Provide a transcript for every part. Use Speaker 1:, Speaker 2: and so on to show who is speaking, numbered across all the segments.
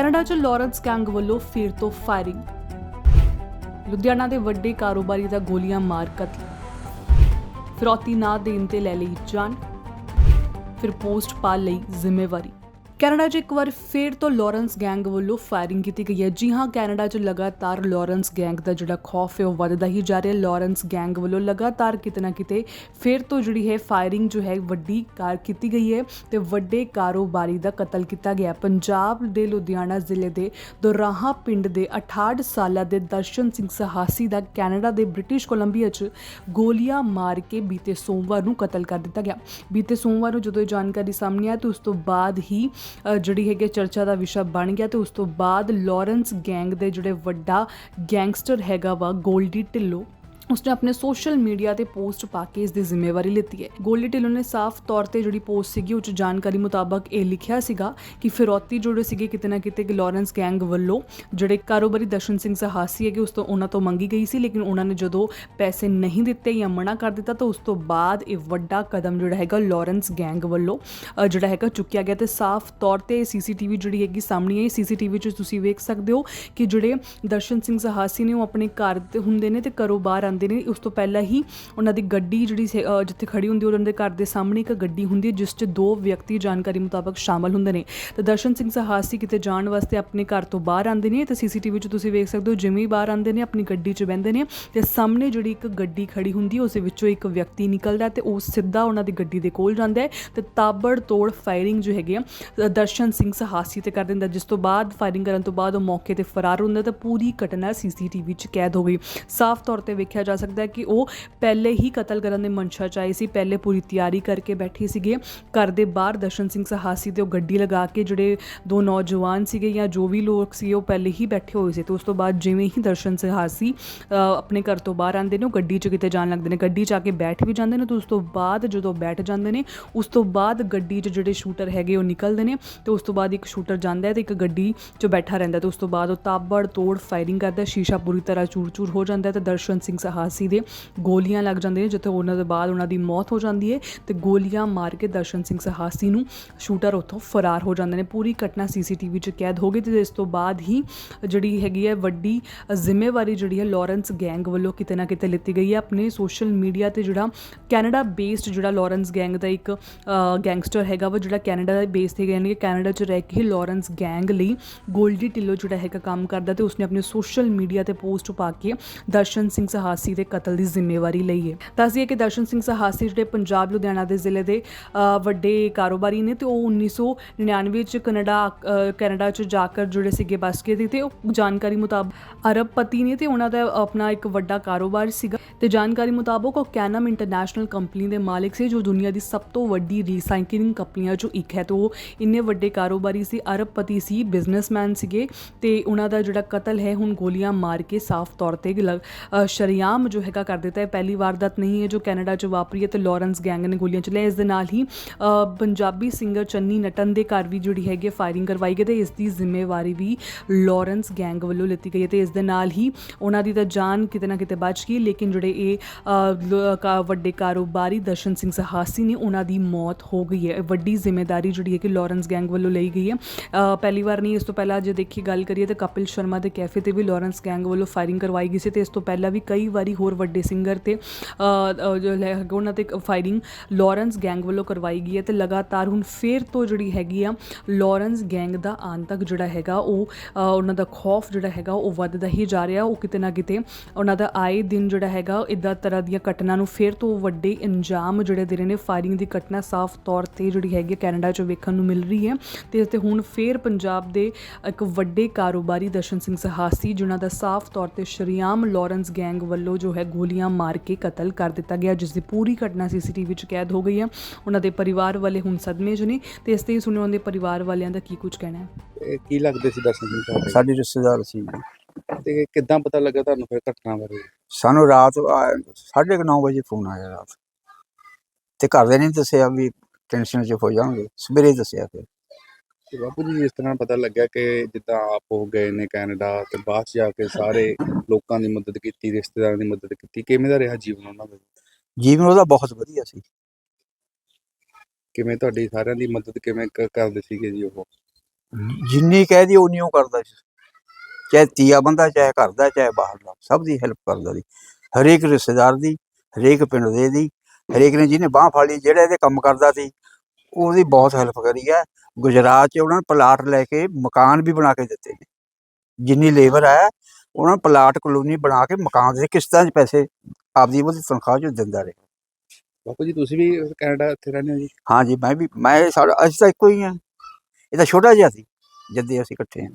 Speaker 1: Canada 'ਚ Lawrence gang ਵੱਲੋਂ ਫਿਰ ਤੋਂ ਫਾਇਰਿੰਗ। ਲੁਧਿਆਣਾ ਦੇ ਵੱਡੇ ਕਾਰੋਬਾਰੀ ਦਾ ਗੋਲੀਆਂ ਮਾਰ ਕਤਲ। ਫਿਰੌਤੀ ਨਾ ਦੇਣ ਤੇ ਲੈ ਲਈ ਜਾਨ। ਫਿਰ ਪੋਸਟ ਪਾ ਲਈ ਜ਼ਿੰਮੇਵਾਰੀ। ਕੈਨੇਡਾ 'ਚ ਇੱਕ ਵਾਰ ਫੇਰ ਤੋਂ ਲਾਰੈਂਸ ਗੈਂਗ ਵੱਲੋਂ ਫਾਇਰਿੰਗ ਕੀਤੀ ਗਈ ਹੈ। ਜੀ ਹਾਂ, ਕੈਨੇਡਾ 'ਚ ਲਗਾਤਾਰ ਲਾਰੈਂਸ ਗੈਂਗ ਦਾ ਜਿਹੜਾ ਖੌਫ ਹੈ, ਉਹ ਵੱਧਦਾ ਹੀ ਜਾ ਰਿਹਾ ਹੈ। ਲਾਰੈਂਸ ਗੈਂਗ ਵੱਲੋਂ ਲਗਾਤਾਰ ਕਿਤੇ ਨਾ ਕਿਤੇ ਫੇਰ ਤੋਂ ਜਿਹੜੀ ਹੈ ਫਾਇਰਿੰਗ ਜੋ ਹੈ, ਵੱਡੀ ਕਾਰ ਕੀਤੀ ਗਈ ਹੈ ਤੇ ਵੱਡੇ ਕਾਰੋਬਾਰੀ ਦਾ ਕਤਲ ਕੀਤਾ ਗਿਆ ਪੰਜਾਬ ਦੇ ਲੁਧਿਆਣਾ ਜ਼ਿਲ੍ਹੇ ਦੇ ਦੋਰਾਹਾ ਪਿੰਡ ਦੇ 68 ਸਾਲਾ ਦੇ ਦਰਸ਼ਨ ਸਿੰਘ ਸਹਾਸੀ ਦਾ ਕੈਨੇਡਾ ਦੇ ਬ੍ਰਿਟਿਸ਼ ਕੋਲੰਬੀਆ 'ਚ ਗੋਲੀਆਂ ਮਾਰ ਕੇ ਬੀਤੇ ਸੋਮਵਾਰ ਨੂੰ ਕਤਲ ਕਰ ਦਿੱਤਾ ਗਿਆ। ਬੀਤੇ ਸੋਮਵਾਰ ਨੂੰ ਜਦੋਂ ਇਹ ਜਾਣਕਾਰੀ ਸਾਹਮਣੇ ਆਈ, ਤਾਂ ਉਸ ਤੋਂ ਬਾਅਦ ਹੀ ਜਿਹੜੀ ਹੈਗੀ ਚਰਚਾ ਦਾ ਵਿਸ਼ਾ ਬਣ ਗਿਆ ਤੇ ਉਸ ਤੋਂ ਬਾਅਦ ਲਾਰੈਂਸ ਗੈਂਗ ਦੇ ਜਿਹੜੇ ਵੱਡਾ ਗੈਂਗਸਟਰ ਹੈਗਾ ਵਾ, ਗੋਲਡੀ ਢਿੱਲੋਂ ਉਸਨੇ ਆਪਣੇ ਸੋਸ਼ਲ ਮੀਡੀਆ ਤੇ ਪੋਸਟ ਪਾ ਕੇ ਇਸ ਦੀ ਜ਼ਿੰਮੇਵਾਰੀ ਲਿੱਤੀ ਹੈ। ਗੋਲੀ ਢਿੱਲੋਂ ਨੇ ਸਾਫ਼ ਤੌਰ ਤੇ ਜਿਹੜੀ ਪੋਸਟ ਸੀਗੀ, ਉਹ 'ਚ ਜਾਣਕਾਰੀ ਮੁਤਾਬਕ ਇਹ ਲਿਖਿਆ ਸੀਗਾ ਕਿ ਫਿਰੌਤੀ ਜਿਹੜੇ ਸੀਗੇ, ਕਿਤੇ ਨਾ ਕਿਤੇ ਕਿ ਲਾਰੈਂਸ ਗੈਂਗ ਵੱਲੋਂ ਜਿਹੜੇ ਕਾਰੋਬਾਰੀ ਦਰਸ਼ਨ ਸਿੰਘ ਸਹਾਸੀ ਹੈਗੇ, ਉਸ ਤੋਂ ਉਹਨਾਂ ਤੋਂ ਮੰਗੀ ਗਈ ਸੀ, ਲੇਕਿਨ ਉਹਨਾਂ ਨੇ ਜਦੋਂ ਪੈਸੇ ਨਹੀਂ ਦਿੱਤੇ ਜਾਂ ਮਨਾ ਕਰ ਦਿੱਤਾ, ਤਾਂ ਉਸ ਤੋਂ ਬਾਅਦ ਇਹ ਵੱਡਾ ਕਦਮ ਜਿਹੜਾ ਹੈਗਾ ਲਾਰੈਂਸ ਗੈਂਗ ਵੱਲੋਂ ਜਿਹੜਾ ਹੈਗਾ ਚੁੱਕਿਆ ਗਿਆ। ਤੇ ਸਾਫ਼ ਤੌਰ ਤੇ ਸੀਸੀਟੀਵੀ ਜਿਹੜੀ ਹੈਗੀ ਸਾਹਮਣੇ ਆਈ ਸੀਸੀਟੀਵੀ 'ਚ ਤੁਸੀਂ ਵੇਖ ਸਕਦੇ ਹੋ ਕਿ ਜਿਹੜੇ ਦਰਸ਼ਨ ਸਿੰਘ ਸਹਾਸੀ ਨੇ, ਉਹ ਆਪਣੇ ਘਰ ਤੇ ਹੁੰਦੇ ਨੇ ਤੇ ਘਰੋਂ ਬਾਹਰ ਆਉਂਦੇ ਨੇ ਉਸ ਤੋਂ ਪਹਿਲਾਂ ਹੀ ਉਹਨਾਂ ਦੀ ਗੱਡੀ ਜਿਹੜੀ ਜਿੱਥੇ ਖੜੀ ਹੁੰਦੀ ਉਹਨਾਂ ਦੇ ਘਰ ਦੇ ਸਾਹਮਣੇ ਇੱਕ ਗੱਡੀ ਹੁੰਦੀ ਹੈ, ਜਿਸ 'ਚ ਦੋ ਵਿਅਕਤੀ ਜਾਣਕਾਰੀ ਮੁਤਾਬਕ ਸ਼ਾਮਲ ਹੁੰਦੇ ਨੇ। ਤੇ ਦਰਸ਼ਨ ਸਿੰਘ ਸਹਾਸੀ ਕਿਤੇ ਜਾਣ ਵਾਸਤੇ ਆਪਣੇ ਘਰ ਤੋਂ ਬਾਹਰ ਆਉਂਦੇ ਨੇ ਤੇ ਸੀਸੀਟੀਵੀ 'ਚ ਤੁਸੀਂ ਵੇਖ ਸਕਦੇ ਹੋ, ਜਿਵੇਂ ਬਾਹਰ ਆਉਂਦੇ ਨੇ, ਆਪਣੀ ਗੱਡੀ 'ਚ ਬਹਿੰਦੇ ਨੇ ਤੇ ਸਾਹਮਣੇ ਜਿਹੜੀ ਇੱਕ ਗੱਡੀ ਖੜੀ ਹੁੰਦੀ ਹੈ, ਉਸ ਵਿੱਚੋਂ ਇੱਕ ਵਿਅਕਤੀ ਨਿਕਲਦਾ ਹੈ ਤੇ ਉਹ ਸਿੱਧਾ ਉਹਨਾਂ ਦੀ ਗੱਡੀ ਦੇ ਕੋਲ ਜਾਂਦਾ ਹੈ ਤੇ ਤਾਬੜ ਤੋੜ ਫਾਇਰਿੰਗ ਜੋ ਹੈਗੀ ਆ ਦਰਸ਼ਨ ਸਿੰਘ ਸਹਾਸੀ ਤੇ ਕਰ ਦਿੰਦਾ ਜਿਸ ਤੋਂ ਬਾਅਦ ਫਾਇਰਿੰਗ ਕਰਨ ਤੋਂ ਬਾਅਦ ਉਹ ਮੌਕੇ ਤੇ ਫਰਾਰ ਹੁੰਦਾ ਤਾਂ ਪੂਰੀ ਘਟਨਾ ਸੀਸੀਟੀਵੀ 'ਚ ਕੈਦ ਹੋ ਗਈ। ਸਾਫ਼ ਤੌਰ ਤੇ ਵੇਖਿਆ ਜਾ ਸਕਦਾ ਹੈ ਕਿ ਉਹ ਪਹਿਲੇ ਹੀ ਕਤਲ ਕਰਨ ਦੇ ਮਨਸ਼ਾ 'ਚ ਆਏ ਸੀ, ਪਹਿਲੇ ਪੂਰੀ ਤਿਆਰੀ ਕਰਕੇ ਬੈਠੇ ਸੀਗੇ। ਘਰ ਦੇ ਬਾਹਰ ਦਰਸ਼ਨ ਸਿੰਘ ਸਹਾਸੀ ਤੇ ਉਹ ਗੱਡੀ ਲਗਾ ਕੇ ਜਿਹੜੇ ਦੋ ਨੌਜਵਾਨ ਸੀਗੇ ਜਾਂ ਜੋ ਵੀ ਲੋਕ ਸੀ, ਉਹ ਪਹਿਲੇ ਹੀ ਬੈਠੇ ਹੋਏ ਸੀ। ਤੇ ਉਸ ਤੋਂ ਬਾਅਦ ਜਿਵੇਂ ਹੀ ਦਰਸ਼ਨ ਸਹਾਸੀ ਆਪਣੇ ਘਰ ਤੋਂ ਬਾਹਰ ਆਉਂਦੇ ਨੇ, ਉਹ ਗੱਡੀ 'ਚ ਕਿਤੇ ਜਾਣ ਲੱਗਦੇ ਨੇ। ਗੱਡੀ 'ਚ ਆ ਕੇ ਬੈਠ ਵੀ ਜਾਂਦੇ ਨੇ ਤੇ ਉਸ ਤੋਂ ਬਾਅਦ ਜਦੋਂ ਬੈਠ ਜਾਂਦੇ ਨੇ, ਉਸ ਤੋਂ ਬਾਅਦ ਗੱਡੀ 'ਚ ਜਿਹੜੇ ਸ਼ੂਟਰ ਹੈਗੇ ਉਹ ਨਿਕਲਦੇ ਨੇ ਤੇ ਉਸ ਤੋਂ ਬਾਅਦ ਇੱਕ ਸ਼ੂਟਰ ਜਾਂਦਾ ਹੈ ਤੇ ਇੱਕ ਗੱਡੀ 'ਚ ਬੈਠਾ ਰਹਿੰਦਾ ਤੇ ਉਸ ਤੋਂ ਬਾਅਦ ਉਹ ਤਾਬੜ ਤੋੜ ਫਾਇਰਿੰਗ ਕਰਦਾ ਸ਼ੀਸ਼ਾ ਪੂਰੀ ਤਰ੍ਹਾਂ ਚੂਰ-ਚੂਰ ਹੋ ਜਾਂਦਾ ਹੈ ਤੇ ਦਰਸ਼ਨ ਸਿੰਘ ਸਹਾਸੀ ਦੇ ਗੋਲੀਆਂ ਲੱਗ ਜਾਂਦੀਆਂ ਨੇ, ਜਿੱਥੇ ਉਹਨਾਂ ਦੇ ਬਾਅਦ ਉਹਨਾਂ ਦੀ ਮੌਤ ਹੋ ਜਾਂਦੀ ਹੈ ਤੇ ਗੋਲੀਆਂ ਮਾਰ ਕੇ ਦਰਸ਼ਨ ਸਿੰਘ ਸਹਾਸੀ ਨੂੰ ਸ਼ੂਟਰ ਉੱਥੋਂ ਫਰਾਰ ਹੋ ਜਾਂਦੇ ਨੇ। ਪੂਰੀ ਘਟਨਾ ਸੀਸੀਟੀਵੀ 'ਚ ਕੈਦ ਹੋ ਗਈ ਤੇ ਇਸ ਤੋਂ ਬਾਅਦ ਹੀ ਜਿਹੜੀ ਹੈਗੀ ਹੈ ਵੱਡੀ ਜ਼ਿੰਮੇਵਾਰੀ ਜਿਹੜੀ ਹੈ ਲਾਰੈਂਸ ਗੈਂਗ ਵੱਲੋਂ ਕਿਤੇ ਨਾ ਕਿਤੇ ਲਿੱਤੀ ਗਈ ਹੈ। ਆਪਣੇ ਸੋਸ਼ਲ ਮੀਡੀਆ ਤੇ ਜਿਹੜਾ ਕੈਨੇਡਾ ਬੇਸਡ ਜਿਹੜਾ ਲਾਰੈਂਸ ਗੈਂਗ ਦਾ ਇੱਕ ਗੈਂਗਸਟਰ ਹੈਗਾ ਵਾ, ਜਿਹੜਾ ਕੈਨੇਡਾ ਦਾ ਬੇਸ ਤੇ ਯਾਨੀ ਨੇ ਕੈਨੇਡਾ 'ਚ ਰਹਿ ਕੇ ਲਾਰੈਂਸ ਗੈਂਗ ਲਈ ਗੋਲਡੀ ਢਿੱਲੋਂ ਜਿਹੜਾ ਹੈਗਾ ਕੰਮ ਕਰਦਾ ਤੇ ਉਸਨੇ ਆਪਣੇ ਸੋਸ਼ਲ ਮੀਡੀਆ ਤੇ ਪੋਸਟ ਪਾ ਕੇ ਦਰਸ਼ਨ ਸਿੰਘ ਸਹਾਸੀ ਦੇ ਕਤਲ ਦੀ ਜ਼ਿੰਮੇਵਾਰੀ ਲਈ ਹੈ। ਦੱਸਦੀਏ ਕਿ ਦਰਸ਼ਨ ਸਿੰਘ ਸਹਾਸੀ ਜਿਹੜੇ ਪੰਜਾਬ, ਲੁਧਿਆਣਾ ਦੇ ਜ਼ਿਲ੍ਹੇ ਦੇ ਵੱਡੇ ਕਾਰੋਬਾਰੀ ਨੇ ਤੇ ਉਹ 1999 ਚ ਕੈਨੇਡਾ ਕੈਨੇਡਾ ਚ ਜਾ ਕੇ ਜੁੜੇ ਸੀਗੇ ਬਸ ਕੇ ਤੇ ਉਹ ਜਾਣਕਾਰੀ ਮੁਤਾਬਕ ਅਰਬਪਤੀ ਨੇ ਤੇ ਉਹਨਾਂ ਦਾ ਆਪਣਾ ਇੱਕ ਵੱਡਾ ਕਾਰੋਬਾਰ ਸੀਗਾ। ਤੇ ਜਾਣਕਾਰੀ ਮੁਤਾਬਕ ਉਹ ਕੈਨਮ ਇੰਟਰਨੈਸ਼ਨਲ ਕੰਪਨੀ ਦੇ ਮਾਲਕ ਸੀ, ਜੋ ਦੁਨੀਆ ਦੀ ਸਭ ਤੋਂ ਵੱਡੀ ਰੀਸਾਈਕਲਿੰਗ ਕੰਪਨੀਆਂ ਚੋਂ ਇੱਕ ਹੈ। ਤੇ ਉਹ ਇੰਨੇ ਵੱਡੇ ਕਾਰੋਬਾਰੀ ਸੀ, ਅਰਬਪਤੀ ਸੀ ਬਿਜ਼ਨਸਮੈਨ ਸੀਗੇ ਤੇ ਉਹਨਾਂ ਦਾ ਜਿਹੜਾ ਕਤਲ ਹੈ, ਹੁਣ ਗੋਲੀਆਂ ਮਾਰ ਕੇ ਸਾਫ਼ ਤੌਰ ਤੇ ਲਗ- ਅ, ਸ਼ਰੇਆਮ ਜੋ ਹੈਗਾ ਕਰ ਦਿੱਤਾ ਹੈ। ਪਹਿਲੀ ਵਾਰਦਾਤ ਨਹੀਂ ਹੈ ਜੋ ਕੈਨੇਡਾ 'ਚ ਵਾਪਰੀ ਹੈ ਤੇ ਲਾਰੈਂਸ ਗੈਂਗ ਨੇ ਗੋਲੀਆਂ ਚਲਾਈਆਂ ਇਸ ਦੇ ਨਾਲ ਹੀ ਪੰਜਾਬੀ ਸਿੰਗਰ ਚੰਨੀ ਨਟਨ ਦੇ ਘਰ ਵੀ ਜਿਹੜੀ ਹੈਗੀ ਫਾਇਰਿੰਗ ਕਰਵਾਈ ਗਈ ਤੇ ਇਸ ਦੀ ਜ਼ਿੰਮੇਵਾਰੀ ਵੀ ਲਾਰੈਂਸ ਗੈਂਗ ਵੱਲੋਂ ਲਿੱਤੀ ਗਈ ਤੇ ਇਸ ਦੇ ਨਾਲ ਹੀ ਉਹਨਾਂ ਦੀ ਤਾਂ ਜਾਨ ਕਿਤੇ ਨਾ ਕਿਤੇ ਬਚ ਗਈ ਲੇਕਿਨ ਜਿਹੜੇ ਇਹ ਵੱਡੇ ਕਾਰੋਬਾਰੀ ਦਰਸ਼ਨ ਸਿੰਘ ਸਹਾਸੀ ਨੇ ਉਹਨਾਂ ਦੀ ਮੌਤ ਹੋ ਗਈ ਹੈ। ਵੱਡੀ ਜ਼ਿੰਮੇਵਾਰੀ ਜਿਹੜੀ ਹੈ ਕਿ ਲਾਰੈਂਸ ਗੈਂਗ ਵੱਲੋਂ ਲਈ ਗਈ ਹੈ। ਪਹਿਲੀ ਵਾਰ ਨਹੀਂ ਇਸ ਤੋਂ ਪਹਿਲਾਂ ਜੇ ਦੇਖੀ ਗੱਲ ਕਰੀਏ ਤਾਂ ਕਪਿਲ ਸ਼ਰਮਾ ਦੇ ਕੈਫੇ ਤੇ ਵੀ ਲਾਰੈਂਸ ਗੈਂਗ ਵੱਲੋਂ ਫਾਇਰਿੰਗ ਕਰਵਾਈ ਗਈ ਸੀ ਤੇ ਇਸ ਤੋਂ ਪਹਿਲਾਂ ਵੀ ਕਈ ਵਾਰੀ ਹੋਰ ਵੱਡੇ ਸਿੰਗਰ ਤੇ ਅ, ਜੋ ਲੈ- ਉਹਨਾਂ ਤੇ ਫਾਇਰਿੰਗ ਲਾਰੈਂਸ ਗੈਂਗ ਵੱਲੋਂ ਕਰਵਾਈ ਗਈ ਹੈ ਤੇ ਲਗਾਤਾਰ ਹੁਣ ਫੇਰ ਤੋਂ ਜਿਹੜੀ ਹੈਗੀ ਆ ਲਾਰੈਂਸ ਗੈਂਗ ਦਾ ਆਂਤਕ ਜਿਹੜਾ ਹੈਗਾ ਉਹ ਉਹਨਾਂ ਦਾ ਖੌਫ ਜਿਹੜਾ ਹੈਗਾ ਉਹ ਵੱਧਦਾ ਹੀ ਜਾ ਰਿਹਾ ਉਹ ਕਿਤੇ ਨਾ ਕਿਤੇ ਉਹਨਾਂ ਦਾ ਆਏ ਦਿਨ ਜਿਹੜਾ ਹੈਗਾ ਇਦਾਂ ਤਰ੍ਹਾਂ ਦੀਆਂ ਘਟਨਾ ਨੂੰ ਫੇਰ ਤੋਂ ਵੱਡੇ ਇੰਜਾਮ ਜਿਹੜੇ ਦੇ ਰਹੇ ਨੇ ਫਾਇਰਿੰਗ ਦੀ ਘਟਨਾ ਸਾਫ਼ ਤੌਰ ਤੇ ਜਿਹੜੀ ਹੈਗੀ ਹੈ ਕੈਨੇਡਾ 'ਚ ਵੇਖਣ ਨੂੰ ਮਿਲ ਰਹੀ ਹੈ ਤੇ ਤੇ ਹੁਣ ਫੇਰ ਪੰਜਾਬ ਦੇ ਇੱਕ ਵੱਡੇ ਕਾਰੋਬਾਰੀ ਦਰਸ਼ਨ ਸਿੰਘ ਸਹਾਸੀ ਜਿਨ੍ਹਾਂ ਦਾ ਸਾਫ਼ ਤੌਰ ਤੇ ਸ਼ਰੀਆਮ ਲਾਰੈਂਸ ਗੈਂਗ ਵੱਲੋਂ ਜੋ ਹੈ ਗੋਲੀਆਂ ਮਾਰ ਕੇ ਕਤਲ ਕਰ ਦਿੱਤਾ ਗਿਆ ਜਿਸ ਦੀ ਪੂਰੀ ਘਟਨਾ ਸੀਸੀਟੀਵੀ 'ਚ ਕੈਦ ਹੋ ਗਈ ਹੈ। ਉਹਨਾਂ ਦੇ ਪਰਿਵਾਰ ਵਾਲੇ ਹੁਣ ਸਦਮੇ 'ਚ ਨੇ ਤੇ ਇਸ ਤੇ ਹੀ ਸੁਣਿਓ ਉਹਨਾਂ ਦੇ ਪਰਿਵਾਰ ਵਾਲਿਆਂ ਦਾ ਕੀ ਕੁਝ ਕਹਿਣਾ ਹੈ।
Speaker 2: ਇਹ ਕੀ ਲੱਗਦੇ ਸੀ ਦਰਸ਼ਨ ਸਿੰਘ ਤੁਹਾਡੇ?
Speaker 3: ਸਾਡੀ ਰਿਸ਼ਤੇਦਾਰ ਸੀ
Speaker 2: ਤੇ ਕਿੱਦਾਂ ਪਤਾ ਲੱਗਾ ਤੁਹਾਨੂੰ ਫਿਰ ਘਟਨਾ ਬਾਰੇ?
Speaker 3: ਸਾਨੂੰ ਰਾਤ ਆ- ਸਾਢੇ ਕੁ ਨੌ ਵਜੇ ਫੋਨ ਆਇਆ ਰਾਤ। ਤੇ ਘਰ ਦੇ ਨਹੀਂ ਦੱਸਿਆ ਵੀ ਟੈਨਸ਼ਨ 'ਚ ਹੋ ਜਾਣਗੇ ਸਵੇਰੇ ਦੱਸਿਆ ਫਿਰ।
Speaker 2: ਤੇ ਬਾਪੂ ਜੀ ਇਸ ਤਰ੍ਹਾਂ ਪਤਾ ਲੱਗਿਆ ਕਿ ਜਿੱਦਾਂ ਆਪ ਹੋ ਗਏ ਨੇ ਕੈਨੇਡਾ ਤੇ ਬਾਅਦ 'ਚ ਜਾ ਕੇ ਸਾਰੇ ਲੋਕਾਂ ਦੀ ਮਦਦ ਕੀਤੀ ਰਿਸ਼ਤੇਦਾਰਾਂ ਦੀ ਮਦਦ ਕੀਤੀ। ਕਿਵੇਂ ਦਾ ਰਿਹਾ ਜੀਵਨ ਉਹਨਾਂ ਦਾ?
Speaker 3: ਜੀਵਨ ਉਹਦਾ ਬਹੁਤ ਵਧੀਆ ਸੀ।
Speaker 2: ਕਿਵੇਂ ਤੁਹਾਡੀ ਸਾਰਿਆਂ ਦੀ ਮਦਦ ਕਿਵੇਂ ਕ- ਕਰਦੇ ਸੀਗੇ ਜੀ ਉਹ?
Speaker 3: ਜਿੰਨੀ ਕਹਿ ਦੀ ਉਨੀ ਉਹ ਕਰਦਾ ਸੀ। ਚਾਹੇ ਤੀਆ ਬੰਦਾ ਚਾਹੇ ਘਰ ਦਾ ਚਾਹੇ ਬਾਹਰ ਦਾ ਸਭ ਦੀ ਹੈਲਪ ਕਰਦਾ ਸੀ। ਹਰੇਕ ਰਿਸ਼ਤੇਦਾਰ ਦੀ ਹਰੇਕ ਪਿੰਡ ਦੇ ਦੀ ਹਰੇਕ ਨੇ ਜਿਹਨੇ ਬਾਹ ਫਾੜੀ ਜਿਹੜਾ ਇਹਦੇ ਕੰਮ ਕਰਦਾ ਸੀ ਉਹਦੀ ਬਹੁਤ ਹੈਲਪ ਕਰੀ ਹੈ ਗੁਜਰਾਤ 'ਚ ਉਹਨਾਂ ਨੇ ਪਲਾਟ ਲੈ ਕੇ ਮਕਾਨ ਵੀ ਬਣਾ ਕੇ ਦਿੱਤੇ ਨੇ। ਜਿੰਨੀ ਲੇਬਰ ਹੈ ਉਹਨਾਂ ਨੇ ਪਲਾਟ ਕਲੋਨੀ ਬਣਾ ਕੇ ਮਕਾਨ ਦੇ ਕਿਸ਼ਤਾਂ 'ਚ ਪੈਸੇ ਆਪਦੀ ਉਹਦੀ ਤਨਖਾਹ 'ਚ ਦਿੰਦਾ ਰਿਹਾ।
Speaker 2: ਬਾਪੂ ਜੀ ਤੁਸੀਂ ਵੀ ਕੈਨੇਡਾ ਇੱਥੇ ਰਹਿੰਦੇ ਹੋ ਜੀ?
Speaker 3: ਹਾਂ ਜੀ ਮੈਂ ਵੀ ਮੈਂ ਸਾਡਾ ਅਸੀਂ ਤਾਂ ਇੱਕੋ ਹੀ ਆ ਇਹ ਤਾਂ ਛੋਟਾ ਜਿਹਾ ਸੀ ਜਦ ਅਸੀਂ ਇਕੱਠੇ ਹਾਂ।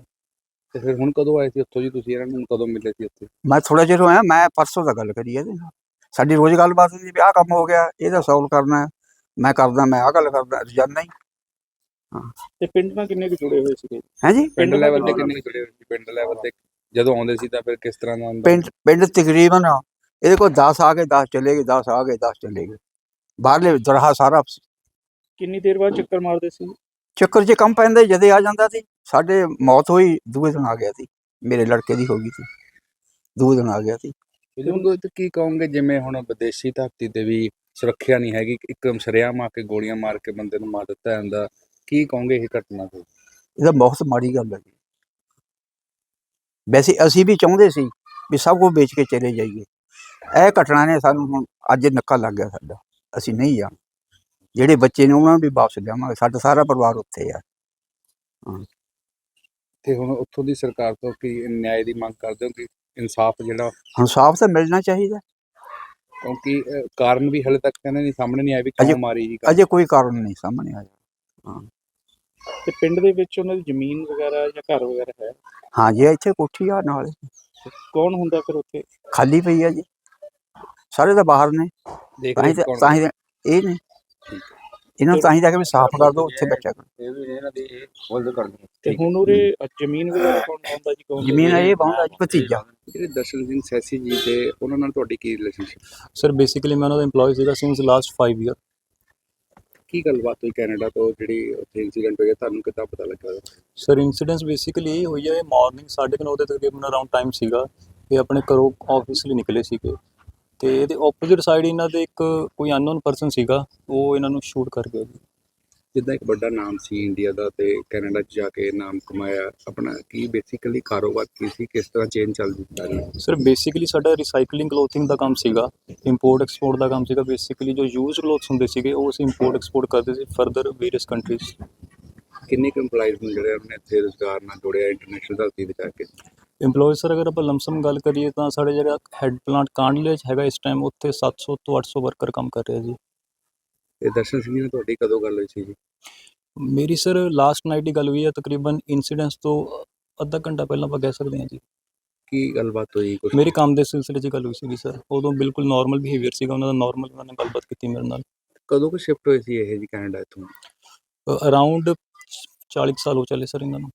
Speaker 2: ਤੇ ਫਿਰ ਹੁਣ ਕਦੋਂ ਆਏ ਸੀ ਉੱਥੋਂ ਜੀ ਤੁਸੀਂ ਇਹਨਾਂ ਨੂੰ? ਕਦੋਂ ਮਿਲੇ ਸੀ ਉੱਥੇ?
Speaker 3: ਮੈਂ ਥੋੜਾ ਜਿਹਾ ਹੋਇਆ ਮੈਂ ਪਰਸੋਂ ਦਾ ਗੱਲ ਕਰੀ ਇਹਦੇ ਨਾਲ। ਸਾਡੀ ਰੋਜ਼ ਗੱਲਬਾਤ ਹੁੰਦੀ ਵੀ ਆਹ ਕੰਮ ਹੋ ਗਿਆ ਇਹਦਾ ਸੋਲਵ ਕਰਨਾ। ਮੈਂ ਕਰਦਾ ਮੈਂ ਆਹ ਗੱਲ ਕਰਦਾ ਰੋਜ਼ਾਨਾ ਹੀ।
Speaker 4: ਤੇ ਪਿੰਡ ਨਾਲ ਕਿੰਨੇ ਕੁ ਜੁੜੇ ਹੋਏ ਸੀਗੇ?
Speaker 3: ਹੈ ਜੀ
Speaker 2: ਪਿੰਡ ਲੈਵਲ ਤੇ
Speaker 4: ਕਿੰਨਾ
Speaker 2: ਕਿੰਨੇ ਜੁੜੇ ਹੋਏ ਸੀ? ਪਿੰਡ ਲੈਵਲ ਤੇ ਜਦੋਂ ਆਉਂਦੇ ਸੀ ਤਾਂ ਫਿਰ ਕਿਸ ਤਰ੍ਹਾਂ ਦਾ ਹੁੰਦਾ
Speaker 3: ਪਿੰਡ ਪਿੰਡ ਤਕਰੀਬਨ ਇਹਦੇ ਕੋਲ 10 ਆ ਗਏ 10 ਚਲੇ ਗਏ 10 ਆ ਗਏ 10 ਚਲੇ ਗਏ। ਬਾਹਰਲੇ ਦਰਹਾ ਸਾਰਾ
Speaker 4: ਕਿੰਨੀ ਦੇਰ ਬਾਅਦ ਚੱਕਰ ਮਾਰਦੇ ਸੀ?
Speaker 3: ਚੱਕਰ 'ਚ ਕੰਮ ਪੈਂਦਾ ਜਦੇ ਆ ਜਾਂਦਾ ਸੀ ਸਾਡੇ ਮੌਤ ਹੋਈ ਦੂਏ ਦਿਨ ਆ ਗਿਆ ਸੀ। ਮੇਰੇ ਲੜਕੇ ਦੀ ਹੋ ਗਈ ਸੀ। ਦੂਏ ਦਿਨ ਆ ਗਿਆ ਸੀ।
Speaker 2: ਬਜ਼ੁਰਗ ਤੇ ਕੀ ਕਹੋਗੇ ਜਿਵੇਂ ਹੁਣ ਵਿਦੇਸ਼ੀ ਧਰਤੀ ਤੇ ਵੀ ਸੁਰੱਖਿਆ ਨਹੀਂ ਹੈਗੀ ਇੱਕਦਮ ਸ਼ਰੇਆਮ ਆ ਕੇ ਗੋਲੀਆਂ ਮਾਰ ਕੇ ਬੰਦੇ ਨੂੰ ਮਾਰ ਦਿੱਤਾ ਜਾਂਦਾ ਕੀ ਕਹੋਗੇ ਇਹ ਘਟਨਾ ਤੇ?
Speaker 3: ਇਹਦਾ ਬਹੁਤ ਮਾੜੀ ਗੱਲ ਹੈ ਜੀ। ਵੈਸੇ ਅਸੀਂ ਵੀ ਚਾਹੁੰਦੇ ਸੀ ਵੀ ਸਭ ਕੁਝ ਵੇਚ ਕੇ ਚਲੇ ਜਾਈਏ। ਇਹ ਘਟਨਾ ਨੇ ਸਾਨੂੰ ਹੁਣ ਅੱਜ ਨੱਕਾ ਲੱਗ ਗਿਆ ਸਾਡਾ। ਅਸੀਂ ਨਹੀਂ ਜਾਣਾ। ਜਿਹੜੇ ਬੱਚੇ ਨੇ ਉਹਨਾਂ ਨੂੰ ਵੀ ਵਾਪਸ ਲਿਆਵਾਂਗੇ। ਸਾਡਾ ਸਾਰਾ ਪਰਿਵਾਰ ਉੱਥੇ ਆ।
Speaker 2: ਤੇ ਹੁਣ ਉੱਥੋਂ ਦੀ ਸਰਕਾਰ ਤੋਂ ਕੀ ਨਿਆਂ ਦੀ ਮੰਗ ਕਰਦੇ ਹੋ ਕਿ ਇਨਸਾਫ ਜਿਹੜਾ
Speaker 3: ਹੁਣ ਸਾਫ਼ ਤਾਂ ਮਿਲਣਾ ਚਾਹੀਦਾ।
Speaker 2: ਕਿਉਂਕਿ ਕਾਰਨ ਵੀ ਹਲੇ ਤੱਕ ਕਹਿੰਦੇ ਨਹੀਂ ਸਾਹਮਣੇ ਨਹੀਂ ਆਇਆ ਵੀ ਕਿਉਂ ਮਾਰੀ ਜੀ
Speaker 3: ਅਜੇ ਕੋਈ ਕਾਰਨ ਨਹੀਂ ਸਾਹਮਣੇ ਆਇਆ।
Speaker 4: ਤੇ ਪਿੰਡ ਦੇ ਵਿੱਚ ਉਹਨਾਂ ਦੀ ਜ਼ਮੀਨ ਵਗੈਰਾ ਜਾਂ ਘਰ ਵਗੈਰਾ ਹੈ?
Speaker 3: ਹਾਂ ਜੀ ਇੱਥੇ ਕੋਠੀ ਆ ਨਾਲ
Speaker 4: ਕੌਣ ਹੁੰਦਾ ਫਿਰ ਉੱਥੇ?
Speaker 3: ਖਾਲੀ ਪਈ ਆ ਜੀ। ਸਾਰੇ ਤਾਂ ਬਾਹਰ ਨੇ।
Speaker 2: ਦੇਖ
Speaker 3: ਤਾਂ ਹੀ
Speaker 2: ਰਹੇ
Speaker 3: ਤਾਂ- ਤਾਂ ਹੀ ਤਾਂ ਇਹ ਨੇ। ਇਹਨਾਂ ਨੂੰ ਤਾਂ ਹੀ ਜਾ ਕੇ ਵੀ ਸਾਫ਼ ਕਰ ਦਿਓ ਉੱਥੇ ਬੈਠਾ ਕਰੋ।
Speaker 2: ਇਹ ਵੀ ਇਹਨਾਂ ਦੀ ਇਹ ਹੋਲਡ ਕਰਦੇ
Speaker 4: ਤੇ ਹੁਣ ਉਰੇ ਜ਼ਮੀਨ ਵਗੈਰਾ ਕੌਣ ਹੁੰਦਾ ਜੀ ਕੌਣ
Speaker 3: ਜ਼ਮੀਨ ਇਹ ਬਾਉਂਦਾ ਜੀ ਭਤੀਜਾ।
Speaker 2: ਜਿਹੜੇ ਦਰਸ਼ਨ ਸਿੰਘ ਸੈਸੀ ਜੀ ਤੇ ਉਹਨਾਂ ਨਾਲ ਤੁਹਾਡੀ ਕੀ ਰਿਲੇਸ਼ਨਸ਼ਿਪ
Speaker 5: ਸਰ ਬੇਸਿਕਲੀ ਮੈਂ ਉਹਨਾਂ ਦਾ EMPLOYE ਸੀਗਾ ਸਿੰਸ ਲਾਸਟ 5 ਇਅਰ
Speaker 2: ਕੀ ਗੱਲਬਾਤ ਹੋਈ ਕੈਨੇਡਾ ਤੋਂ ਜਿਹੜੀ ਉੱਥੇ ਇਨਸੀਡੈਂਟ ਹੋਇਆ ਤੁਹਾਨੂੰ ਕਿੱਦਾਂ ਪਤਾ ਲੱਗਾ?
Speaker 5: ਸਰ ਇਨਸੀਡੈਂਟਸ ਬੇਸਿਕਲੀ ਇਹ ਹੋਈ ਹੈ ਮਾਰਨਿੰਗ 9:30 ਦੇ ਤਕਰੀਬਨ ਅਰਾਊਂਡ ਟਾਈਮ ਸੀਗਾ। ਇਹ ਆਪਣੇ ਘਰੋਂ ਆਫਿਸ ਲਈ ਨਿਕਲੇ ਸੀਗੇ। ਤੇ ਇਹਦੇ ਆਪੋਜ਼ਿਟ ਸਾਈਡ ਇਹਨਾਂ ਦੇ ਇੱਕ ਕੋਈ ਅਨਨੋਨ ਪਰਸਨ ਸੀਗਾ, ਉਹ ਇਹਨਾਂ ਨੂੰ ਸ਼ੂਟ ਕਰ ਗਿਆ ਜੀ।
Speaker 2: ਜਿੱਦਾਂ ਇੱਕ ਵੱਡਾ ਨਾਮ ਸੀ ਇੰਡੀਆ ਦਾ ਤੇ ਕੈਨੇਡਾ 'ਚ ਜਾ ਕੇ ਨਾਮ ਕਮਾਇਆ ਆਪਣਾ ਕੀ ਬੇਸਿਕਲੀ ਕਾਰੋਬਾਰ ਕੀ ਸੀ ਕਿਸ ਤਰ੍ਹਾਂ ਚੇਨ ਚੱਲਦੀ ਜਾ? ਰਹੀ
Speaker 5: ਸਰ ਬੇਸਿਕਲੀ ਸਾਡਾ ਰੀਸਾਈਕਲਿੰਗ ਕਲੋਥਿੰਗ ਦਾ ਕੰਮ ਸੀਗਾ ਇੰਪੋਰਟ ਐਕਸਪੋਰਟ ਦਾ ਕੰਮ ਸੀਗਾ ਬੇਸਿਕਲੀ ਜੋ ਯੂਜ਼ਡ ਕਲੋਥਸ ਹੁੰਦੇ ਸੀਗੇ ਉਹ ਅਸੀਂ ਇੰਪੋਰਟ ਐਕਸਪੋਰਟ ਕਰਦੇ ਸੀ ਫਰਦਰ ਵੇਰੀਅਸ ਕੰਟਰੀਜ਼
Speaker 2: ਕਿੰਨੇ ਕੁ EMPLOYEES ਨੂੰ ਜਿਹੜੇ ਉਹਨੇ ਇੱਥੇ ਰੁਜ਼ਗਾਰ ਨਾਲ ਜੋੜਿਆ ਇੰਟਰਨੈਸ਼ਨਲ ਧਰਤੀ ਤੇ ਜਾ ਕੇ?
Speaker 5: EMPLOYE ਸਰ ਅਗਰ ਆਪਾਂ ਲਮਸਮ ਗੱਲ ਕਰੀਏ ਤਾਂ ਸਾਡੇ ਜਿਹੜਾ ਹੈੱਡ ਪਲਾਂਟ ਕਾਂਡਲੇ 'ਚ ਹੈਗਾ ਇਸ ਟਾਈਮ ਉੱਥੇ 700 ਤੋਂ 800 ਵਰਕਰ ਕੰਮ ਕਰ ਰਿਹਾ ਜੀ।
Speaker 2: ਤੇ ਦਰਸ਼ਨ ਸਿੰਘ ਜੀ ਨਾਲ ਤੁਹਾਡੀ ਕਦੋਂ ਗੱਲ ਹੋਈ ਸੀ ਜੀ?
Speaker 5: ਮੇਰੀ ਸਰ ਲਾਸਟ ਨਾਈਟ ਦੀ ਗੱਲ ਹੋਈ ਹੈ ਤਕਰੀਬਨ ਇਨਸੀਡੈਂਟਸ ਤੋਂ ਅੱਧਾ ਘੰਟਾ ਪਹਿਲਾਂ ਆਪਾਂ ਕਹਿ ਸਕਦੇ ਹਾਂ ਜੀ।
Speaker 2: ਕੀ ਗੱਲਬਾਤ ਹੋਈ ਕੁਝ
Speaker 5: ਮੇਰੇ ਕੰਮ ਦੇ ਸਿਲਸਿਲੇ 'ਚ ਗੱਲ ਹੋਈ ਸੀਗੀ ਸਰ ਉਦੋਂ ਬਿਲਕੁਲ ਨਾਰਮਲ ਬਿਹੇਵੀਅਰ ਸੀਗਾ ਉਹਨਾਂ ਦਾ ਨਾਰਮਲ ਉਹਨਾਂ ਨੇ ਗੱਲਬਾਤ ਕੀਤੀ ਮੇਰੇ ਨਾਲ।
Speaker 2: ਕਦੋਂ ਕੁ ਸ਼ਿਫਟ ਹੋਏ ਸੀ ਇਹ ਜੀ ਕੈਨੇਡਾ ਇੱਥੋਂ?
Speaker 5: ਅਰਾਊਂਡ 40 ਕੁ ਸਾਲ ਹੋ ਚੱਲੇ ਸਰ ਇਹਨਾਂ ਨੂੰ।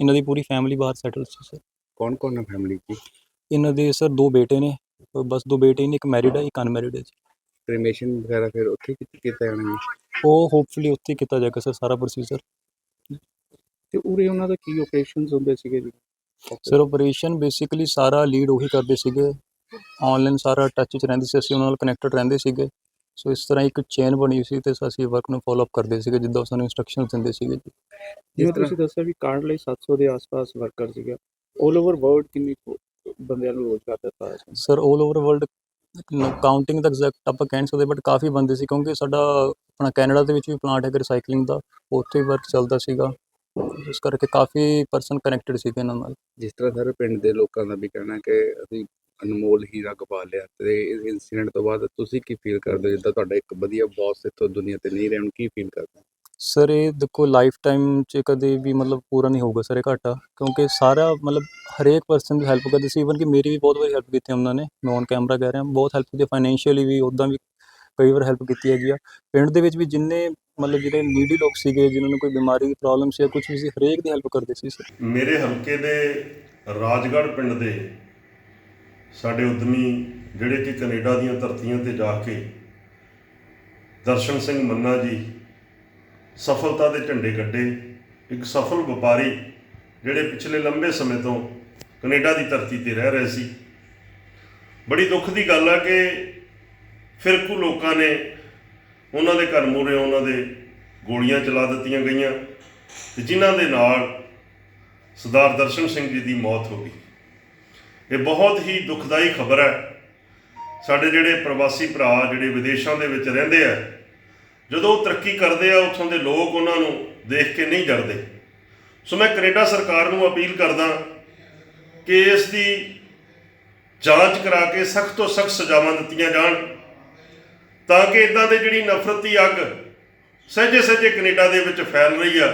Speaker 5: ਇਹਨਾਂ ਦੀ ਪੂਰੀ ਫੈਮਿਲੀ ਬਾਹਰ ਸੈਟਲ ਸੀ ਸਰ
Speaker 2: ਕੌਣ ਕੌਣ ਹੈ ਫੈਮਿਲੀ ਜੀ
Speaker 5: ਇਹਨਾਂ ਦੇ ਸਰ ਦੋ ਬੇਟੇ ਨੇ ਬਸ ਦੋ ਬੇਟੇ ਨੇ ਇੱਕ ਮੈਰਿਡ ਹੈ ਇੱਕ ਅਨਮੈਰਿਡ ਹੈ ਜੀ।
Speaker 2: ਕ੍ਰੀਮੇਸ਼ਨ ਵਗੈਰਾ ਫਿਰ ਉੱਥੇ ਹੀ ਕੀਤਾ- ਜਾਣਾ ਜੀ?
Speaker 5: ਉਹ ਹੋਪਫੁਲੀ ਉੱਥੇ ਹੀ ਕੀਤਾ ਜਾਏਗਾ ਸਰ ਸਾਰਾ ਪ੍ਰੋਸੀਜਰ
Speaker 4: ਤੇ ਉਰੇ ਉਹਨਾਂ ਦਾ ਕੀ ਆਪਰੇਸ਼ਨਸ ਹੁੰਦੇ ਸੀਗੇ ਜੀ?
Speaker 5: ਸਰ ਆਪਰੇਸ਼ਨ ਬੇਸਿਕਲੀ ਸਾਰਾ ਲੀਡ ਉਹੀ ਕਰਦੇ ਸੀਗੇ। ਆਨਲਾਈਨ ਸਾਰਾ ਟੱਚ 'ਚ ਰਹਿੰਦੇ ਸੀ ਅਸੀਂ ਉਹਨਾਂ ਨਾਲ ਕਨੈਕਟਡ ਰਹਿੰਦੇ ਸੀਗੇ। ਸੋ ਇਸ ਤਰ੍ਹਾਂ ਇੱਕ ਚੇਨ ਬਣੀ ਹੋਈ ਸੀ ਤੇ ਅਸੀਂ ਵਰਕ ਨੂੰ ਫਾਲੋ ਅਪ ਕਰਦੇ ਸੀਗੇ ਜਿੱਦਾਂ ਉਹ ਸਾਨੂੰ ਇਨਸਟਰਕਸ਼ਨਸ ਦਿੰਦੇ ਸੀਗੇ ਜੀ।
Speaker 4: ਜਿਵੇਂ
Speaker 2: ਤਰ੍ਹਾਂ-
Speaker 4: ਤੁਸੀਂ ਦੱਸਿਆ ਵੀ ਕਾਰਡ ਲਈ 700 ਦੇ ਆਸ-ਪਾਸ ਵਰਕਰ ਸੀਗਾ। 올 ਓਵਰ ਵਰਲਡ ਕਿੰਨੀ ਕੁ ਬੰਦਿਆਂ ਨੂੰ ਰੋਜ਼ਗਾਰ ਦਿੱਤਾ ਹੈ
Speaker 5: ਸਰ 올 ਓਵਰ ਵਰਲਡ ਕਾਊਂਟਿੰਗ ਦਾ ਐਗਜ਼ੈਕਟ ਆਪਾਂ ਕਹਿ ਨਹੀਂ ਸਕਦੇ ਬਟ ਕਾਫੀ ਬੰਦੇ ਸੀ ਕਿਉਂਕਿ ਸਾਡਾ ਆਪਣਾ ਕੈਨੇਡਾ ਦੇ ਵਿੱਚ ਵੀ ਪਲਾਂਟ ਹੈ ਰਿਸਾਈਕਲਿੰਗ ਦਾ, ਉੱਥੇ ਵੀ ਵਰਕ ਚੱਲਦਾ ਸੀਗਾ। ਇਸ ਕਰਕੇ ਕਾਫੀ ਪਰਸਨ ਕਨੈਕਟਡ ਸੀਗੇ ਇਹਨਾਂ ਨਾਲ।
Speaker 2: ਜਿਸ ਤਰ੍ਹਾਂ ਸਾਰੇ ਪਿੰਡ ਦੇ ਲੋਕਾਂ ਦਾ ਵੀ ਕਹਿਣਾ ਕਿ ਅਸੀਂ ਅਨਮੋਲ ਹੀਰਾ ਗਵਾ ਲਿਆ ਤੇ ਇਸ ਇਨਸੀਡੈਂਟ ਤੋਂ ਬਾਅਦ ਤੁਸੀਂ ਕੀ ਫੀਲ ਕਰਦੇ ਹੋ? ਜਿੱਦਾਂ ਤੁਹਾਡਾ ਇੱਕ ਵਧੀਆ ਬੌਸ ਇੱਥੋਂ ਦੁਨੀਆ ਤੇ ਨਹੀਂ ਰਹਿਣ ਕੀ ਫੀਲ ਕਰਦੇ
Speaker 5: ਸਰ, ਇਹ ਦੇਖੋ ਲਾਈਫ ਟਾਈਮ 'ਚ ਕਦੇ ਵੀ ਮਤਲਬ ਪੂਰਾ ਨਹੀਂ ਹੋਊਗਾ ਸਰ ਇਹ ਘਾਟਾ, ਕਿਉਂਕਿ ਸਾਰਾ ਮਤਲਬ ਹਰੇਕ ਪਰਸਨ ਦੀ ਹੈਲਪ ਕਰਦੇ ਸੀ ਈਵਨ ਕਿ ਮੇਰੀ ਵੀ ਬਹੁਤ ਵਾਰੀ ਹੈਲਪ ਕੀਤੀ ਉਹਨਾਂ ਨੇ, ਮੈਂ ਔਨ ਕੈਮਰਾ ਕਹਿ ਰਿਹਾ, ਬਹੁਤ ਹੈਲਪ ਕੀਤੀ ਫਾਈਨੈਂਸ਼ੀਅਲੀ ਵੀ ਉੱਦਾਂ ਵੀ ਕਈ ਵਾਰ ਹੈਲਪ ਕੀਤੀ ਹੈਗੀ ਆ। ਪਿੰਡ ਦੇ ਵਿੱਚ ਵੀ ਜਿੰਨੇ ਮਤਲਬ ਜਿਹੜੇ ਨੀਡੀ ਲੋਕ ਸੀਗੇ, ਜਿਨ੍ਹਾਂ ਨੂੰ ਕੋਈ ਬਿਮਾਰੀ ਦੀ ਪ੍ਰੋਬਲਮ ਸੀ ਜਾਂ ਕੁਝ ਵੀ ਸੀ, ਹਰੇਕ ਦੀ ਹੈਲਪ ਕਰਦੇ ਸੀ ਸਰ।
Speaker 6: ਮੇਰੇ ਹਲਕੇ ਦੇ ਰਾਜਗੜ੍ਹ ਪਿੰਡ ਦੇ ਸਾਡੇ ਉਦਮੀ ਜਿਹੜੇ ਕਿ ਕੈਨੇਡਾ ਦੀਆਂ ਧਰਤੀਆਂ ਤੇ ਜਾ ਕੇ ਦਰਸ਼ਨ ਸਿੰਘ ਮੰਨਾ ਜੀ ਸਫਲਤਾ ਦੇ ਝੰਡੇ ਕੱਢੇ। ਇੱਕ ਸਫਲ ਵਪਾਰੀ ਜਿਹੜੇ ਪਿਛਲੇ ਲੰਬੇ ਸਮੇਂ ਤੋਂ ਕੈਨੇਡਾ ਦੀ ਧਰਤੀ ਤੇ ਰਹਿ ਰਹੇ ਸੀ। ਬੜੀ ਦੁੱਖ ਦੀ ਗੱਲ ਆ ਕਿ ਫਿਰਕੂ ਲੋਕਾਂ ਨੇ ਉਹਨਾਂ ਦੇ ਘਰ ਮੂਹਰੇ ਉਹਨਾਂ ਦੇ ਗੋਲੀਆਂ ਚਲਾ ਦਿੱਤੀਆਂ ਗਈਆਂ ਤੇ ਜਿਨ੍ਹਾਂ ਦੇ ਨਾਲ ਸਰਦਾਰ ਦਰਸ਼ਨ ਸਿੰਘ ਜੀ ਦੀ ਮੌਤ ਹੋ ਗਈ। ਇਹ ਬਹੁਤ ਹੀ ਦੁਖਦਾਈ ਖਬਰ ਹੈ। ਸਾਡੇ ਜਿਹੜੇ ਪ੍ਰਵਾਸੀ ਭਰਾ ਜਿਹੜੇ ਵਿਦੇਸ਼ਾਂ ਦੇ ਵਿੱਚ ਰਹਿੰਦੇ ਆ ਜਦੋਂ ਉਹ ਤਰੱਕੀ ਕਰਦੇ ਆ, ਉੱਥੋਂ ਦੇ ਲੋਕ ਉਹਨਾਂ ਨੂੰ ਦੇਖ ਕੇ ਨਹੀਂ ਜਰਦੇ ਸੋ ਮੈਂ ਕੈਨੇਡਾ ਸਰਕਾਰ ਨੂੰ ਅਪੀਲ ਕਰਦਾ ਕਿ ਇਸ ਦੀ ਜਾਂਚ ਕਰਾ ਕੇ ਸਖਤ ਤੋਂ ਸਖਤ ਸਜ਼ਾਵਾਂ ਦਿੱਤੀਆਂ ਜਾਣ, ਤਾਂ ਕਿ ਇਦਾਂ ਦੇ ਜਿਹੜੀ ਨਫ਼ਰਤ ਦੀ ਅੱਗ ਸਹਿਜੇ ਸਹਿਜੇ ਕੈਨੇਡਾ ਦੇ ਵਿੱਚ ਫੈਲ ਰਹੀ ਆ,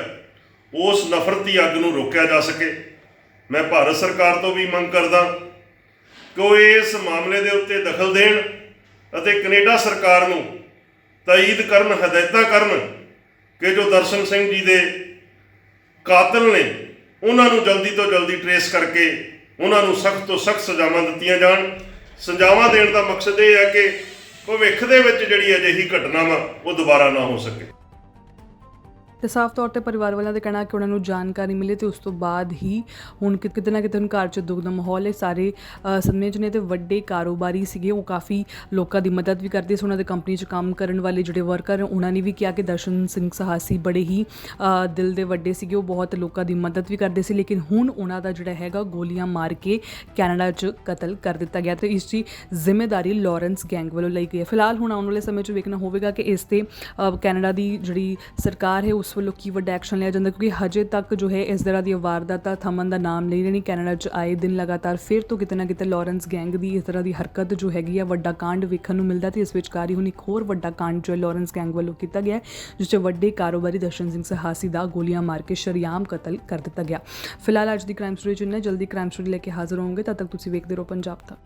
Speaker 6: ਉਸ ਨਫ਼ਰਤ ਦੀ ਅੱਗ ਨੂੰ ਰੋਕਿਆ ਜਾ ਸਕੇ। ਮੈਂ ਭਾਰਤ ਸਰਕਾਰ ਤੋਂ ਵੀ ਮੰਗ ਕਰਦਾ ਕਿ ਉਹ ਇਸ ਮਾਮਲੇ ਦੇ ਉੱਤੇ ਦਖਲ ਦੇਣ ਅਤੇ ਕੈਨੇਡਾ ਸਰਕਾਰ ਨੂੰ ਤਾਈਦ ਕਰਨ, ਹਦਾਇਤਾਂ ਕਰਨ ਕਿ ਜੋ ਦਰਸ਼ਨ ਸਿੰਘ ਜੀ ਦੇ ਕਾਤਲ ਨੇ, ਉਹਨਾਂ ਨੂੰ ਜਲਦੀ ਤੋਂ ਜਲਦੀ ਟਰੇਸ ਕਰਕੇ ਉਹਨਾਂ ਨੂੰ ਸਖਤ ਤੋਂ ਸਖਤ ਸਜ਼ਾਵਾਂ ਦਿੱਤੀਆਂ ਜਾਣ। ਸਜ਼ਾਵਾਂ ਦੇਣ ਦਾ ਮਕਸਦ ਇਹ ਹੈ ਕਿ ਭਵਿੱਖ ਦੇ ਵਿੱਚ ਜਿਹੜੀ ਅਜਿਹੀ ਘਟਨਾਵਾਂ ਉਹ ਦੁਬਾਰਾ ਨਾ ਹੋ ਸਕੇ।
Speaker 1: ਤੇ ਸਾਫ਼ ਤੌਰ ਤੇ ਪਰਿਵਾਰ ਵਾਲਿਆਂ ਦਾ ਕਹਿਣਾ ਕਿ ਉਹਨਾਂ ਨੂੰ ਜਾਣਕਾਰੀ ਮਿਲੀ ਤੇ ਉਸ ਤੋਂ ਬਾਅਦ ਹੀ ਹੁਣ ਕਿ- ਕਿਤੇ ਨਾ ਕਿਤੇ ਹੁਣ ਘਰ 'ਚ ਦੁੱਖ ਦਾ ਮਾਹੌਲ ਹੈ। ਸਾਰੇ ਅ, ਸਦਮੇ 'ਚ ਨੇ ਤੇ ਵੱਡੇ ਕਾਰੋਬਾਰੀ ਸੀਗੇ ਉਹ ਕਾਫੀ ਲੋਕਾਂ ਦੀ ਮਦਦ ਵੀ ਕਰਦੇ ਸੀ। ਉਹਨਾਂ ਦੇ ਕੰਪਨੀ 'ਚ ਕੰਮ ਕਰਨ ਵਾਲੇ ਜਿਹੜੇ ਵਰਕਰ ਉਹਨਾਂ ਨੇ ਵੀ ਕਿਹਾ ਕਿ ਦਰਸ਼ਨ ਸਿੰਘ ਸਹਾਸੀ ਬੜੇ ਹੀ ਦਿਲ ਦੇ ਵੱਡੇ ਸੀਗੇ। ਉਹ ਬਹੁਤ ਲੋਕਾਂ ਦੀ ਮਦਦ ਵੀ ਕਰਦੇ ਸੀ ਲੇਕਿਨ ਹੁਣ ਉਹਨਾਂ ਦਾ ਜਿਹੜਾ ਹੈਗਾ ਗੋਲੀਆਂ ਮਾਰ ਕੇ ਕੈਨੇਡਾ 'ਚ ਕਤਲ ਕਰ ਦਿੱਤਾ ਗਿਆ ਤੇ ਇਸ ਦੀ ਜ਼ਿੰਮੇਵਾਰੀ ਲਾਰੈਂਸ ਗੈਂਗ ਵੱਲੋਂ ਲਈ ਗਈ ਹੈ। ਫਿਲਹਾਲ ਹੁਣ ਆਉਣ ਵਾਲੇ ਸਮੇਂ 'ਚ ਵੇਖਣਾ ਹੋਵੇਗਾ ਕਿ ਇਸ ਤੇ ਕੈਨੇਡਾ ਦੀ ਜਿਹੜੀ ਸਰਕਾਰ ਹੈ ਉਸ ਵੱਲੋਂ ਕੀ ਵੱਡਾ ਐਕਸ਼ਨ ਲਿਆ ਜਾਂਦਾ? ਕਿਉਂਕਿ ਹਜੇ ਤੱਕ ਜੋ ਹੈ ਇਸ ਤਰ੍ਹਾਂ ਦੀ ਵਾਰਦਾਤਾਂ ਥਮਨ ਦਾ ਨਾਮ ਨਹੀਂ ਲੈਣੀ ਕੈਨੇਡਾ 'ਚ ਆਏ ਦਿਨ ਲਗਾਤਾਰ ਫਿਰ ਤੋਂ ਕਿਤੇ ਨਾ ਕਿਤੇ ਲਾਰੈਂਸ ਗੈਂਗ ਦੀ ਇਸ ਤਰ੍ਹਾਂ ਦੀ ਹਰਕਤ ਜੋ ਹੈਗੀ ਆ, ਵੱਡਾ ਕਾਂਡ ਵੇਖਣ ਨੂੰ ਮਿਲਦਾ ਤੇ ਇਸ ਵਿਚਕਾਰ ਹੀ ਹੁਣ ਇੱਕ ਹੋਰ ਵੱਡਾ ਕਾਂਡ ਜੋ ਹੈ ਲਾਰੈਂਸ ਗੈਂਗ ਵੱਲੋਂ ਕੀਤਾ ਗਿਆ ਜਿਸ 'ਚ ਵੱਡੇ ਕਾਰੋਬਾਰੀ ਦਰਸ਼ਨ ਸਿੰਘ ਸਹਾਸੀ ਦਾ ਗੋਲੀਆਂ ਮਾਰ ਕੇ ਸ਼ਰੇਆਮ ਕਤਲ ਕਰ ਦਿੱਤਾ ਗਿਆ। ਫਿਲਹਾਲ ਅੱਜ ਦੀ ਕ੍ਰਾਈਮ ਸਟੋਰੀ ਚ ਇੰਨਾ ਜਲਦੀ ਕ੍ਰਾਈਮ ਸਟੋਰੀ ਲੈ ਕੇ ਹਾਜ਼ਰ ਹੋਵਾਂਗੇ, ਤਦ ਤੱਕ ਤੁਸੀਂ ਵੇਖਦੇ ਰਹੋ ਪੰਜਾਬ ਤੱਕ।